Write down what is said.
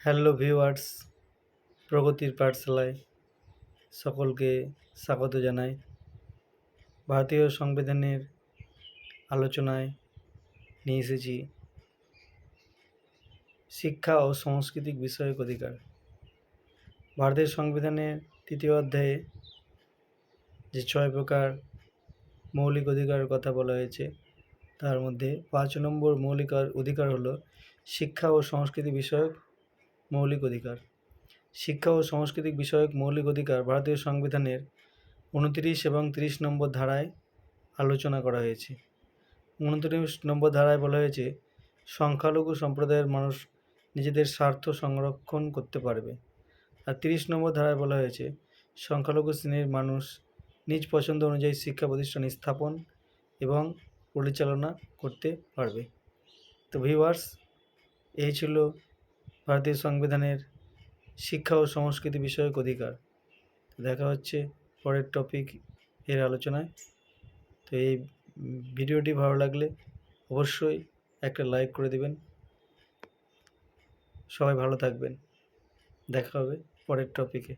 Hello viewers, প্রগতির পাঠশালায় সকলকে স্বাগত জানাই। ভারতীয় সংবিধানের আলোচনায় নিয়ে এসেছি শিক্ষা ও সাংস্কৃতিক বিষয়ক অধিকার। ভারতের সংবিধানের তৃতীয় অধ্যায়ে যে ছয় প্রকার মৌলিক অধিকারের কথা বলা হয়েছে, তার মধ্যে পাঁচ নম্বর মৌলিক অধিকার হলো শিক্ষা ও সংস্কৃতি বিষয়ক মৌলিক অধিকার। শিক্ষা ও সাংস্কৃতিক বিষয়ক মৌলিক অধিকার ভারতীয় সংবিধানের উনত্রিশ এবং তিরিশ নম্বর ধারায় আলোচনা করা হয়েছে। উনত্রিশ নম্বর ধারায় বলা হয়েছে, সংখ্যালঘু সম্প্রদায়ের মানুষ নিজেদের স্বার্থ সংরক্ষণ করতে পারবে। আর তিরিশ নম্বর ধারায় বলা হয়েছে, সংখ্যালঘু শ্রেণির মানুষ নিজ পছন্দ অনুযায়ী শিক্ষা প্রতিষ্ঠান স্থাপন এবং পরিচালনা করতে পারবে। তো ভিউয়ার্স এই ছিল ভারতীয় সংবিধানের শিক্ষা ও সংস্কৃতি বিষয়ক অধিকার। দেখা হচ্ছে পরের টপিক এর আলোচনায়। তো এই ভিডিওটি ভালো লাগলে অবশ্যই একটা লাইক করে দিবেন। সবাই ভালো থাকবেন। দেখা হবে পরের টপিকে